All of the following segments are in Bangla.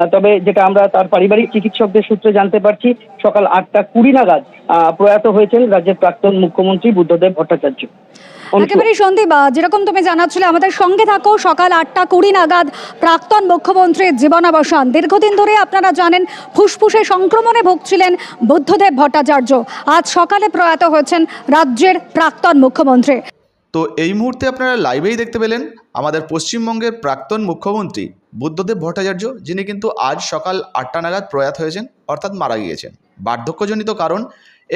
তবে যেটা আমরা তার পারিবারিক চিকিৎসকদের সূত্রে জানতে পারছি সকাল আটটা কুড়ি নাগাদ আহ, প্রয়াত হয়েছেন রাজ্যের প্রাক্তন মুখ্যমন্ত্রী বুদ্ধদেব ভট্টাচার্য। একেবারে সন্দীপ যেরকম তুমি জানাচ্ছিলে আমাদের সঙ্গে থাকো। সকাল আটটা কুড়ি নাগাদ প্রাক্তন মুখ্যমন্ত্রীর জীবনাবসান। দীর্ঘদিন ধরে আপনারা জানেন ফুসফুসে সংক্রমণে ভুগছিলেন বুদ্ধদেব ভট্টাচার্য। আজ সকালে প্রয়াত হয়েছেন রাজ্যের প্রাক্তন মুখ্যমন্ত্রী। তো এই মুহূর্তে আপনারা লাইভেই দেখতে পেলেন। আমাদের পশ্চিমবঙ্গের প্রাক্তন মুখ্যমন্ত্রী বুদ্ধদেব ভট্টাচার্য, যিনি কিন্তু আজ সকাল আটটা নাগাদ প্রয়াত হয়েছেন, অর্থাৎ মারা গিয়েছেন। বার্ধক্যজনিত কারণ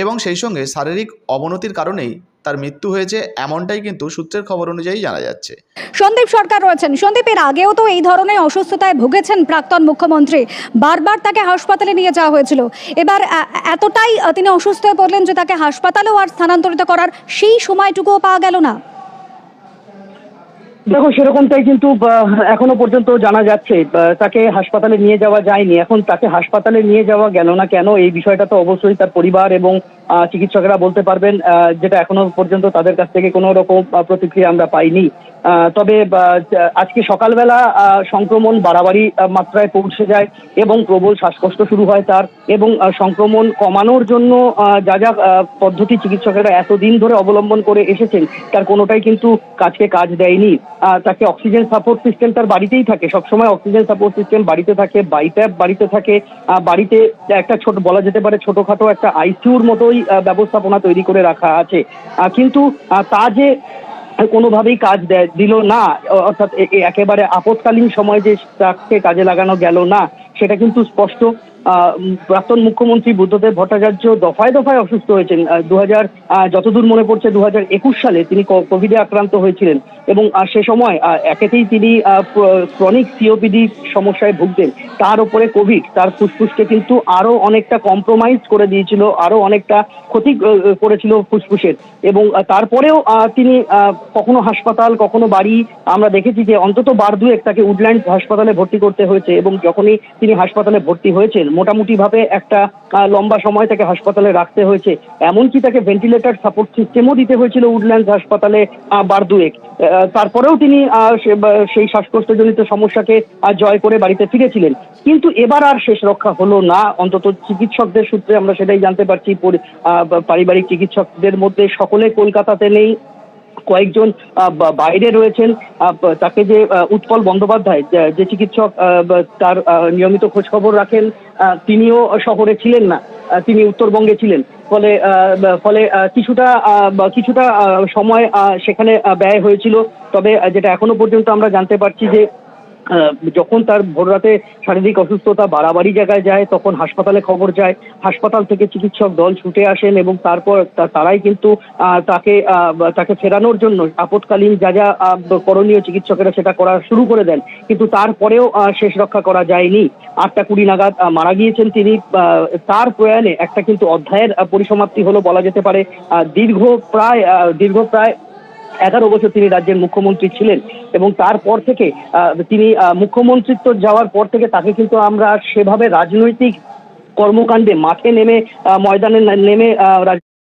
এবং সেই সঙ্গে শারীরিক অবনতির কারণেই তার মৃত্যু হয়েছে এমনটাই কিন্তু সূত্রের খবর অনুযায়ী জানা যাচ্ছে। সন্দীপ সরকার রয়েছেন। সন্দীপের আগেও তো এই ধরনের অসুস্থতায় ভুগেছেন প্রাক্তন মুখ্যমন্ত্রী। বারবার তাকে হাসপাতালে নিয়ে যাওয়া হয়েছিল। এবার এতটাই তিনি অসুস্থ হয়ে পড়লেন যে তাকে হাসপাতালেও আর স্থানান্তরিত করার সেই সময়টুকুও পাওয়া গেল না। দেখো, সেরকমটাই কিন্তু এখনও পর্যন্ত জানা যাচ্ছে তাকে হাসপাতালে নিয়ে যাওয়া যায়নি। এখন তাকে হাসপাতালে নিয়ে যাওয়া গেল না কেন, এই বিষয়টা তো অবশ্যই তার পরিবার এবং চিকিৎসকেরা বলতে পারবেন যেটা এখনও পর্যন্ত তাদের কাছ থেকে কোনো রকম প্রতিক্রিয়া আমরা পাইনি। তবে আজকে সকালবেলা সংক্রমণ বাড়াবাড়ি মাত্রায় পৌঁছে যায় এবং প্রবল শ্বাসকষ্ট শুরু হয় তার এবং সংক্রমণ কমানোর জন্য যা যা পদ্ধতি চিকিৎসকেরা এতদিন ধরে অবলম্বন করে এসেছেন, তার কোনোটাই কিন্তু কাজকে কাজ দেয়নি। তাকে অক্সিজেন সাপোর্ট সিস্টেম তার বাড়িতেই থাকে। সবসময় অক্সিজেন সাপোর্ট সিস্টেম বাড়িতে থাকে বাইপ্যাপ বাড়িতে থাকে। বাড়িতে একটা ছোট, বলা যেতে পারে ছোটখাটো একটা আইসিউর মতোই ব্যবস্থাপনা তৈরি করে রাখা আছে। কিন্তু তা যে কোনোভাবেই কাজ দেয় দিল না, অর্থাৎ একেবারে আপৎকালীন সময় যে তাকে কাজে লাগানো গেল না, সেটা কিন্তু স্পষ্ট। প্রাক্তন মুখ্যমন্ত্রী বুদ্ধদেব ভট্টাচার্য দফায় দফায় অসুস্থ হয়েছেন। দু হাজার যতদূর মনে পড়ছে দু হাজার একুশ সালে তিনি কোভিডে আক্রান্ত হয়েছিলেন এবং সে সময় একেতেই তিনি ক্রনিক সিওপিডি সমস্যায় ভুগতেন। তার উপরে কোভিড তার ফুসফুসকে কিন্তু আরও অনেকটা কম্প্রোমাইজ করে দিয়েছিল, আরও অনেকটা ক্ষতি করেছিল ফুসফুসের। এবং তারপরেও তিনি কখনো হাসপাতাল, কখনো বাড়ি, আমরা দেখেছি যে অন্তত বার দুয়েক তাকে উডল্যান্ড হাসপাতালে ভর্তি করতে হয়েছে এবং যখনই তিনি হাসপাতালে ভর্তি হয়েছেন মোটামুটি ভাবে একটা লম্বা সময় তাকে হাসপাতালে রাখতে হয়েছে। এমনকি তাকে ভেন্টিলেটর সাপোর্ট সিস্টেমও দিতে হয়েছিল উডল্যান্ড হাসপাতালে বার দুয়েক। তারপরেও তিনি সেই শ্বাসকষ্টজনিত সমস্যাকে জয় করে বাড়িতে ফিরেছিলেন। কিন্তু এবার আর শেষ রক্ষা হলো না। অন্তত চিকিৎসকদের সূত্রে আমরা সেটাই জানতে পারছি। পারিবারিক চিকিৎসকদের মধ্যে সকলে কলকাতাতে নেই। কয়েকজন বাইরে রয়েছেন তাকে যে উৎপল বন্দ্যোপাধ্যায়, যে- চিকিৎসক তার নিয়মিত খোঁজখবর রাখেন তিনিও শহরে ছিলেন না তিনি উত্তরবঙ্গে ছিলেন। ফলে ফলে কিছুটা কিছুটা সময় সেখানে ব্যয় হয়েছিল। তবে যেটা এখনও পর্যন্ত আমরা জানতে পারছি যে যখন তার ভোররাতে শারীরিক অসুস্থতা বাড়াবাড়ি জায়গায় যায়, তখন হাসপাতালে খবর যায়। হাসপাতাল থেকে চিকিৎসক দল ছুটে আসেন এবং তারপর তারাই কিন্তু তাকে তাকে ফেরানোর জন্য আপৎকালীন যা যা করণীয় চিকিৎসকেরা সেটা করা শুরু করে দেন। কিন্তু তারপরেও শেষ রক্ষা করা যায়নি। আটটা কুড়ি নাগাদ মারা গিয়েছেন তিনি। তার প্রয়াণে একটা কিন্তু অধ্যায়ের পরিসমাপ্তি হলো বলা যেতে পারে। দীর্ঘ প্রায় দীর্ঘ প্রায় এগারো বছর তিনি রাজ্যের মুখ্যমন্ত্রী ছিলেন এবং তারপর থেকে তিনি মুখ্যমন্ত্রিত্ব যাওয়ার পর থেকে তাকে কিন্তু আমরা সেভাবে রাজনৈতিক কর্মকাণ্ডে মাঠে নেমে ময়দানে নেমে